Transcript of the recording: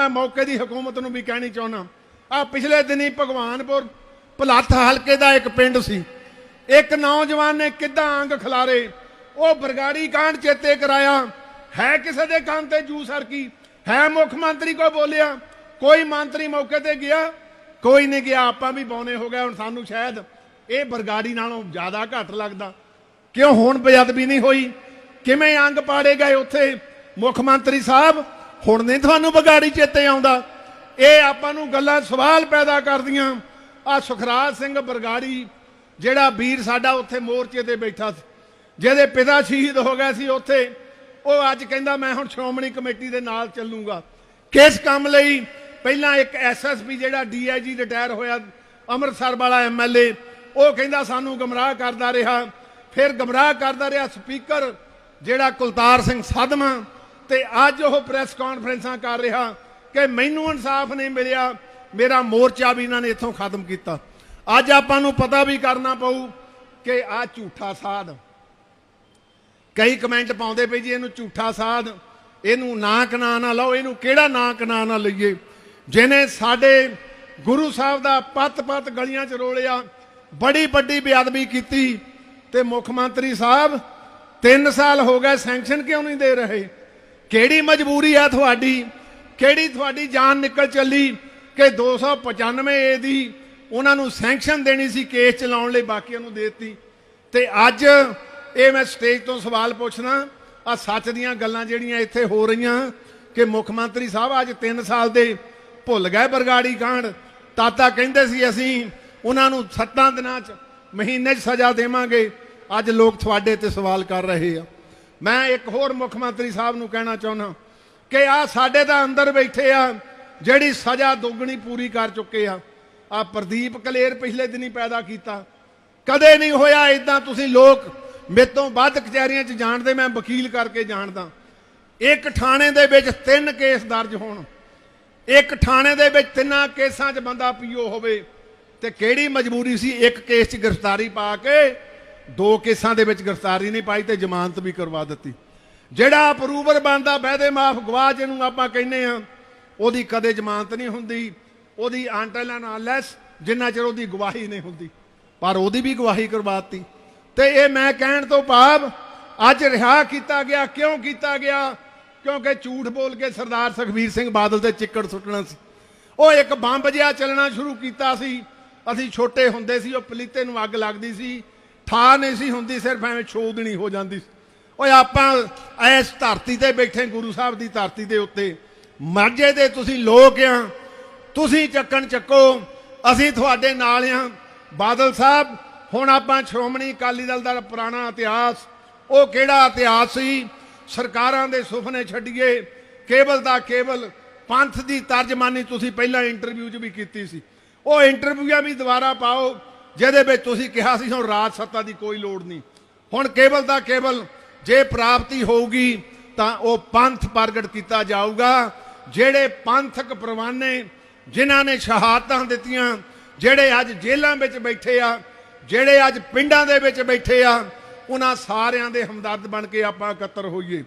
ਮੈਂ ਮੌਕੇ ਦੀ ਹਕੂਮਤ ਨੂੰ ਵੀ ਕਹਿਣੀ ਚਾਹੁੰਦਾ ਆ ਪਿਛਲੇ ਦਿਨੀ ਭਗਵਾਨਪੁਰ ਭਲੱਥ ਹਲਕੇ ਦਾ ਇੱਕ ਪਿੰਡ ਸੀ। ਇੱਕ ਨੌਜਵਾਨ ਨੇ ਕਿੱਦਾਂ ਅੰਗ ਖਿਲਾਰੇ, ਉਹ ਬਰਗਾੜੀ ਕਾਂਡ ਚੇਤੇ ਕਰਾਇਆ। ਹੈ ਕਿਸੇ ਦੇ ਕੰਨ ਤੇ ਜੂ ਸਰ ਕੀ ਹੈ ਮੁੱਖ ਮੰਤਰੀ ਕੋ ਬੋਲਿਆ? ਕੋਈ ਮੰਤਰੀ ਮੌਕੇ ਤੇ ਗਿਆ? ਕੋਈ ਨਹੀਂ ਗਿਆ, ਆਪਾਂ ਵੀ ਬੌਨੇ ਹੋ ਗਏ, ਹੁਣ ਸਾਨੂੰ ਸ਼ਾਇਦ ਇਹ ਬਰਗਾੜੀ ਨਾਲੋਂ ਜ਼ਿਆਦਾ ਘੱਟ ਲੱਗਦਾ। ਕਿਉਂ ਹੁਣ ਬੇਅਦਬੀ ਨਹੀਂ ਹੋਈ? ਕਿਵੇਂ ਅੰਗ ਪਾੜੇ ਗਏ ਉੱਥੇ ਮੁੱਖ ਮੰਤਰੀ ਸਾਹਿਬ? ਹੁਣ ਨਹੀਂ ਤੁਹਾਨੂੰ ਬਗਾੜੀ ਚੇਤੇ ਆਉਂਦਾ। ਇਹ ਆਪਾਂ ਨੂੰ ਗੱਲਾਂ, ਸਵਾਲ ਪੈਦਾ ਕਰਦੀਆਂ। ਆ ਸੁਖਰਾਜ ਸਿੰਘ ਬਰਗਾੜੀ, ਜਿਹੜਾ ਵੀਰ ਸਾਡਾ ਉੱਥੇ ਮੋਰਚੇ ਤੇ ਬੈਠਾ ਸੀ, ਜਿਹਦੇ ਪਿਤਾ ਸ਼ਹੀਦ ਹੋ ਗਏ ਸੀ ਉੱਥੇ, ਉਹ ਅੱਜ ਕਹਿੰਦਾ, ਮੈਂ ਹੁਣ ਸ਼੍ਰੋਮਣੀ ਕਮੇਟੀ ਦੇ ਨਾਲ ਚੱਲੂਗਾ। ਕਿਸ ਕੰਮ ਲਈ? ਪਹਿਲਾਂ ਇੱਕ ਐਸਐਸਪੀ ਜਿਹੜਾ ਡੀਆਈਜੀ ਰਿਟਾਇਰ ਹੋਇਆ, ਅੰਮ੍ਰਿਤਸਰ ਵਾਲਾ ਐਮਐਲਏ ਉਹ ਕਹਿੰਦਾ, ਸਾਨੂੰ ਗਮਰਾਹ ਕਰਦਾ ਰਿਹਾ। ਫਿਰ ਗਮਰਾਹ ਕਰਦਾ ਰਿਹਾ ਸਪੀਕਰ, ਜਿਹੜਾ ਕੁਲਤਾਰ ਸਿੰਘ ਸਾਧਮਾ ਤੇ ਅੱਜ ਉਹ ਪ੍ਰੈਸ ਕਾਨਫਰੰਸਾਂ ਕਰ ਰਿਹਾ ਕਿ ਮੈਨੂੰ ਇਨਸਾਫ ਨਹੀਂ ਮਿਲਿਆ, ਮੇਰਾ ਮੋਰਚਾ ਵੀ ਇਹਨਾਂ ਨੇ ਇੱਥੋਂ ਖਤਮ ਕੀਤਾ। ਅੱਜ ਆਪਾਂ ਨੂੰ ਪਤਾ ਵੀ ਕਰਨਾ ਪਊ ਕਿ ਆ ਝੂਠਾ ਸਾਧ। ਕਈ ਕਮੈਂਟ ਪਾਉਂਦੇ ਪਈ ਜੀ, ਇਹਨੂੰ ਝੂਠਾ ਸਾਧ, ਇਹਨੂੰ ਨਾਂ ਕਨਾ ਨਾ ਲਓ, ਇਹਨੂੰ ਕਿਹੜਾ ਨਾਂ ਕਨਾ ਨਾ ਲਈਏ? ਜਿਹਨੇ ਸਾਡੇ ਗੁਰੂ ਸਾਹਿਬ ਦਾ ਪੱਤ-ਪੱਤ ਗਲੀਆਂ 'ਚ ਰੋਲਿਆ, ਬੜੀ ਵੱਡੀ ਬੇਅਦਬੀ ਕੀਤੀ ਤੇ ਮੁੱਖ ਮੰਤਰੀ ਸਾਹਿਬ 3 ਸਾਲ ਹੋ ਗਏ ਸੈਂਕਸ਼ਨ ਕਿਉਂ ਨਹੀਂ ਦੇ ਰਹੇ? ਕਿਹੜੀ ਮਜਬੂਰੀ ਆ ਤੁਹਾਡੀ? ਕਿਹੜੀ ਤੁਹਾਡੀ ਜਾਨ ਨਿਕਲ ਚੱਲੀ ਕਿ 295 ਏ ਦੀ ਉਹਨਾਂ ਨੂੰ ਸੈਂਕਸ਼ਨ ਦੇਣੀ ਸੀ ਕੇਸ ਚਲਾਉਣ ਲਈ ਬਾਕੀਆਂ ਨੂੰ ਦੇਤੀ? ਤੇ ਅੱਜ ਇਹ ਮੈਂ ਸਟੇਜ ਤੋਂ ਸਵਾਲ ਪੁੱਛਣਾ ਆ ਸੱਚ ਦੀਆਂ ਗੱਲਾਂ ਜਿਹੜੀਆਂ ਇੱਥੇ ਹੋ ਰਹੀਆਂ ਕਿ ਮੁੱਖ ਮੰਤਰੀ ਸਾਹਿਬ ਅੱਜ 3 ਸਾਲ ਦੇ ਭੁੱਲ ਗਏ ਬਰਗਾੜੀ ਕਾਂਡ। ਤਾਤਾ ਕਹਿੰਦੇ ਸੀ ਅਸੀਂ ਉਹਨਾਂ ਨੂੰ 7 ਦਿਨਾਂ 'ਚ ਮਹੀਨੇ 'ਚ ਸਜ਼ਾ ਦੇਵਾਂਗੇ। ਅੱਜ ਲੋਕ ਤੁਹਾਡੇ ਤੇ ਸਵਾਲ ਕਰ ਰਹੇ ਆ। ਮੈਂ ਇੱਕ ਹੋਰ ਮੁੱਖ ਮੰਤਰੀ ਸਾਹਿਬ ਨੂੰ ਕਹਿਣਾ ਚਾਹੁੰਦਾ ਕਿ ਆ ਸਾਡੇ ਤਾਂ ਅੰਦਰ ਬੈਠੇ ਆ, ਜਿਹੜੀ ਸਜ਼ਾ ਦੁੱਗਣੀ ਪੂਰੀ ਕਰ ਚੁੱਕੇ ਆ। ਆ ਪ੍ਰਦੀਪ ਕਲੇਰ ਪਿਛਲੇ ਦਿਨੀ ਪੈਦਾ ਕੀਤਾ। ਕਦੇ ਨਹੀਂ ਹੋਇਆ ਇਦਾਂ ਤੁਸੀਂ ਲੋਕ ਮੇਰੇ ਤੋਂ ਵੱਧ ਕਚਹਿਰੀਆਂ 'ਚ ਜਾਣਦੇ ਮੈਂ ਵਕੀਲ ਕਰਕੇ ਜਾਣਦਾ। ਇੱਕ ਥਾਣੇ ਦੇ ਵਿੱਚ ਤਿੰਨ ਕੇਸ ਦਰਜ ਹੋਣ। ਇੱਕ ਥਾਣੇ ਦੇ ਵਿੱਚ ਤਿੰਨਾਂ ਕੇਸਾਂ 'ਚ ਬੰਦਾ ਪੀਓ ਹੋਵੇ। ਤੇ ਕਿਹੜੀ ਮਜਬੂਰੀ ਸੀ? ਇੱਕ ਕੇਸ 'ਚ ਗ੍ਰਿਫਤਾਰੀ ਪਾ ਕੇ ਦੋ ਕੇਸਾਂ ਦੇ ਵਿੱਚ ਗ੍ਰਿਫਤਾਰੀ ਨਹੀਂ ਪਾਈ ਤੇ ਜ਼ਮਾਨਤ ਵੀ ਕਰਵਾ ਦਿੱਤੀ। ਜਿਹੜਾ ਅਪਰੂਵਰ ਬੰਦਾ ਬਹਿਦੇ ਮਾਫ ਗਵਾਹ ਜਿਹਨੂੰ ਆਪਾਂ ਕਹਿੰਦੇ ਆ ਉਹਦੀ ਕਦੇ ਜ਼ਮਾਨਤ ਨਹੀਂ ਹੁੰਦੀ। ਉਹਦੀ ਆਂਟਲ ਨਾਲ ਜਿੰਨਾ ਚਿਰ ਉਹਦੀ ਗਵਾਹੀ ਨਹੀਂ ਹੁੰਦੀ। ਪਰ ਉਹਦੀ ਵੀ ਗਵਾਹੀ ਕਰਵਾਤੀ। ਤੇ ਇਹ ਮੈਂ ਕਹਿਣ ਤੋਂ ਭਾਵ, ਅੱਜ ਰਿਹਾ ਕੀਤਾ ਗਿਆ, ਕਿਉਂ ਕੀਤਾ ਗਿਆ? ਕਿਉਂਕਿ ਝੂਠ ਬੋਲ ਕੇ ਸਰਦਾਰ ਸੁਖਬੀਰ ਸਿੰਘ ਬਾਦਲ ਤੇ ਚਿੱਕੜ ਸੁੱਟਣਾ ਸੀ। ਉਹ ਇੱਕ ਬੰਬ ਜਿਹਾ ਚੱਲਣਾ ਸ਼ੁਰੂ ਕੀਤਾ ਸੀ। ਅਸੀਂ ਛੋਟੇ ਹੁੰਦੇ ਸੀ, ਉਹ ਪਲੀਤੇ ਨੂੰ ਅੱਗ ਲੱਗਦੀ ਸੀ। ਠਾ ਨਹੀਂ ਸੀ ਹੁੰਦੀ, ਸਿਰਫ ਐਵੇਂ ਛੋਦਣੀ ਹੋ ਜਾਂਦੀ ਸੀ। ਓਏ, ਆਪਾਂ ਇਸ ਧਰਤੀ ਤੇ ਬੈਠੇ ਗੁਰੂ ਸਾਹਿਬ ਦੀ ਧਰਤੀ ਦੇ ਉੱਤੇ। ਮਾਝੇ ਦੇ ਤੁਸੀਂ ਲੋਕ ਆ, ਤੁਸੀਂ ਚੱਕਣ ਚੱਕੋ, ਅਸੀਂ ਤੁਹਾਡੇ ਨਾਲ ਆ। ਬਾਦਲ ਸਾਹਿਬ, ਹੁਣ ਆਪਾਂ ਸ਼੍ਰੋਮਣੀ ਅਕਾਲੀ ਦਲ ਦਾ ਪੁਰਾਣਾ ਇਤਿਹਾਸ, ਉਹ ਕਿਹੜਾ ਇਤਿਹਾਸ ਸੀ? ਸਰਕਾਰਾਂ ਦੇ ਸੁਪਨੇ ਛੱਡੀਏ, ਕੇਵਲ ਦਾ ਕੇਵਲ ਪੰਥ ਦੀ ਤਰਜਮਾਨੀ ਤੁਸੀਂ ਪਹਿਲਾਂ ਇੰਟਰਵਿਊ 'ਚ ਵੀ ਕੀਤੀ ਸੀ। ਉਹ ਇੰਟਰਵਿਊਆਂ ਵੀ ਦੁਬਾਰਾ ਪਾਓ। ਜਿਹਦੇ ਵਿੱਚ ਤੁਸੀਂ ਕਿਹਾ ਸੀ ਹੁਣ ਰਾਜ ਸੱਤਾ ਦੀ ਕੋਈ ਲੋੜ ਨਹੀਂ। ਹੁਣ ਕੇਵਲ ਦਾ ਕੇਵਲ ਜੇ ਪ੍ਰਾਪਤੀ ਹੋਊਗੀ ਤਾਂ ਉਹ ਪੰਥ ਪ੍ਰਗਟ ਕੀਤਾ ਜਾਊਗਾ। ਜਿਹੜੇ ਪੰਥਕ ਪ੍ਰਵਾਨੇ ਜਿਨ੍ਹਾਂ ਨੇ ਸ਼ਹਾਦਤਾਂ ਦਿੱਤੀਆਂ, ਜਿਹੜੇ ਅੱਜ ਜੇਲ੍ਹਾਂ ਵਿੱਚ ਬੈਠੇ ਆ, ਜਿਹੜੇ ਅੱਜ ਪਿੰਡਾਂ ਦੇ ਵਿੱਚ ਬੈਠੇ ਆ, ਉਹਨਾਂ ਸਾਰਿਆਂ ਦੇ ਹਮਦਰਦ ਬਣ ਕੇ ਆਪਾਂ ਇਕੱਤਰ ਹੋਈਏ।